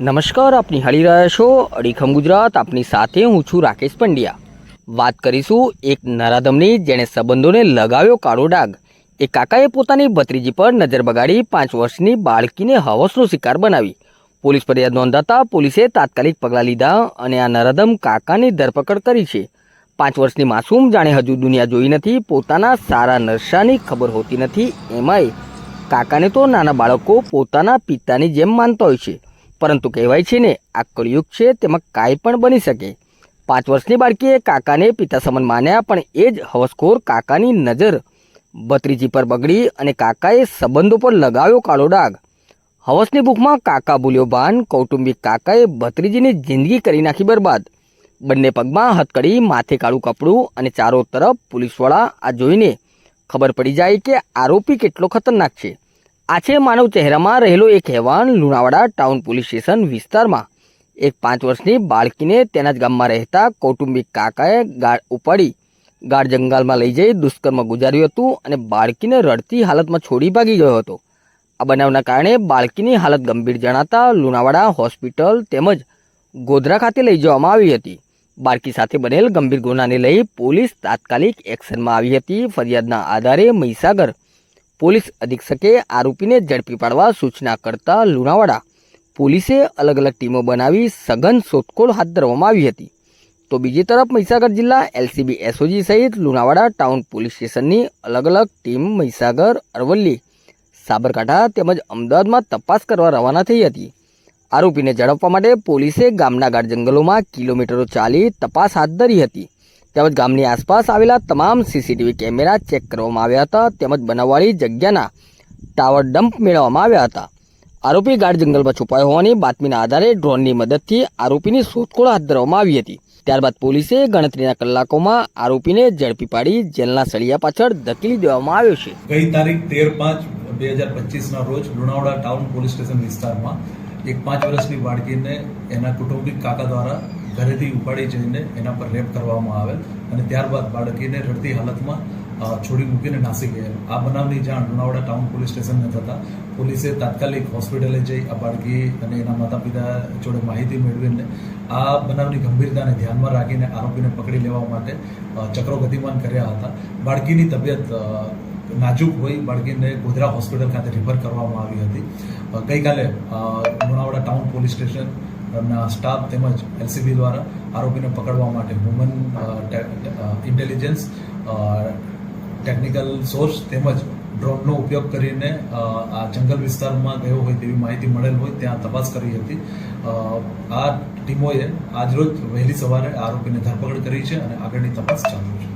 નમસ્કાર આપની નિહાળી રહ્યા છો અડીખમ ગુજરાત. આપની સાથે હું છું રાકેશ પંડ્યા. વાત કરીશું એક નરાધમની જેણે સંબંધોને લગાવ્યો કાળો ડાઘ. એ કાકાએ પોતાની ભત્રીજી પર નજર બગાડી પાંચ વર્ષની બાળકીને હવસનો શિકાર બનાવી. પોલીસ ફરિયાદ નોંધાતા પોલીસે તાત્કાલિક પગલાં લીધા અને આ નરાધમ કાકાની ધરપકડ કરી છે. પાંચ વર્ષની માસૂમ જાણે હજુ દુનિયા જોઈ નથી, પોતાના સારા નરસાની ખબર હોતી નથી, એમાંય કાકાને તો નાના બાળકો પોતાના પિતાની જેમ માનતા હોય છે. પરંતુ કહેવાય છે ને, આ કળિયુગ છે, તેમાં કાંઈ પણ બની શકે. પાંચ વર્ષની બાળકીએ કાકાને પિતા સમાન માન્યા, પણ એ જ હવસખોર કાકાની નજર. ભત્રીજી પર બગડી અને કાકાએ સંબંધો પર લગાવ્યો કાળો ડાઘ. હવસની ભૂખમાં કાકા ભૂલ્યો ભાન, કૌટુંબિક કાકાએ ભત્રીજીની જિંદગી કરી નાખી બરબાદ. બંને પગમાં હથકડી, માથે કાળું કપડું અને ચારો તરફ પોલીસવાળા આ જોઈને ખબર પડી જાય કે આરોપી કેટલો ખતરનાક છે. આ છે માનવ ચહેરામાં રહેલો એક હેવાન લુણાવાડા ટાઉન પોલીસ સ્ટેશન વિસ્તારમાં. એક પાંચ વર્ષની બાળકીને તેના જ ગામમાં રહેતા કૌટુંબિક કાકાએ ગાળ ઉપાડી. ગાઢ જંગલમાં લઈ જઈ દુષ્કર્મ ગુજાર્યું હતું અને બાળકીને રડતી હાલતમાં છોડી ભાગી ગયો હતો. આ બનાવના કારણે બાળકીની હાલત ગંભીર જણાતા લુણાવાડા હોસ્પિટલ તેમજ ગોધરા ખાતે લઈ જવામાં આવી હતી. બાળકી સાથે બનેલ ગંભીર ગુનાને લઈ પોલીસ તાત્કાલિક એક્શનમાં આવી હતી. ફરિયાદના આધારે મહીસાગર પોલીસ અધિક્ષકે આરોપીને ઝડપી પાડવા સૂચના કરતા લુણાવાડા પોલીસે અલગ અલગ ટીમો બનાવી સઘન શોધખોળ હાથ ધરવામાં આવી હતી. તો બીજી તરફ મહીસાગર જિલ્લા એલસીબી એસઓજી સહિત લુણાવાડા ટાઉન પોલીસ સ્ટેશનની અલગ અલગ ટીમ મહીસાગર, અરવલ્લી, સાબરકાંઠા તેમજ અમદાવાદમાં તપાસ કરવા રવાના થઈ હતી. આરોપીને ઝડપવા માટે પોલીસે ગામના ગાઢ જંગલોમાં કિલોમીટરો ચાલી તપાસ હાથ ધરી હતી. તેમજ ગામની આસપાસ આવેલા તમામ સીસીટીવી કેમેરા ચેક કરવામાં આવ્યા હતા તેમજ બનાવવાળી જગ્યાના ટાવર ડમ્પ મેળવવામાં આવ્યા હતા. આરોપી ગાઢ જંગલમાં છુપાયો હોવાની બાતમીના આધારે ડ્રોનની મદદથી આરોપીની શોધખોળ હાથ ધરવામાં આવી હતી. ત્યારબાદ પોલીસે ગણતરીના કલાકોમાં આરોપીને ઝડપી પાડી જેલના સળિયા પાછળ ધકેલી દેવામાં આવ્યો છે. ગઈ તારીખ તેર પાંચ બે હજાર પચીસના રોજ લુણાવાડા ટાઉન પોલીસ સ્ટેશન વિસ્તારમાં એક પાંચ વર્ષની બાળકીને એના કુટુંબિક કાકા દ્વારા ઘરેથી ઉપાડી જઈને એના પર રેપ કરવામાં આવેલ અને ત્યારબાદ બાળકીને રડતી હાલતમાં છોડી મૂકીને નાસી ગયેલ. આ બનાવની જાણ લુણાવાડા ટાઉન પોલીસ સ્ટેશનને થતાં પોલીસે તાત્કાલિક હોસ્પિટલે જઈ આ બાળકી અને એના માતા પિતા જોડે માહિતી મેળવીને આ બનાવની ગંભીરતાને ધ્યાનમાં રાખીને આરોપીને પકડી લેવા માટે ચક્રો ગતિમાન કર્યા હતા. બાળકીની તબિયત નાજુક હોય બાળકીને ગોધરા હોસ્પિટલ ખાતે રિફર કરવામાં આવી હતી. ગઈકાલે લુણાવાડા ટાઉન પોલીસ સ્ટેશન ના સ્ટાફ તેમજ એલસીબી દ્વારા આરોપીને પકડવા માટે વુમન ઇન્ટેલિજન્સ ટેકનિકલ સોર્સ તેમજ ડ્રોનનો ઉપયોગ કરીને આ જંગલ વિસ્તારમાં ગયો હોય તેવી માહિતી મળેલ હોય ત્યાં તપાસ કરી હતી. આ ટીમોએ આજરોજ વહેલી સવારે આરોપીને ધરપકડ કરી છે અને આગળની તપાસ ચાલુ છે.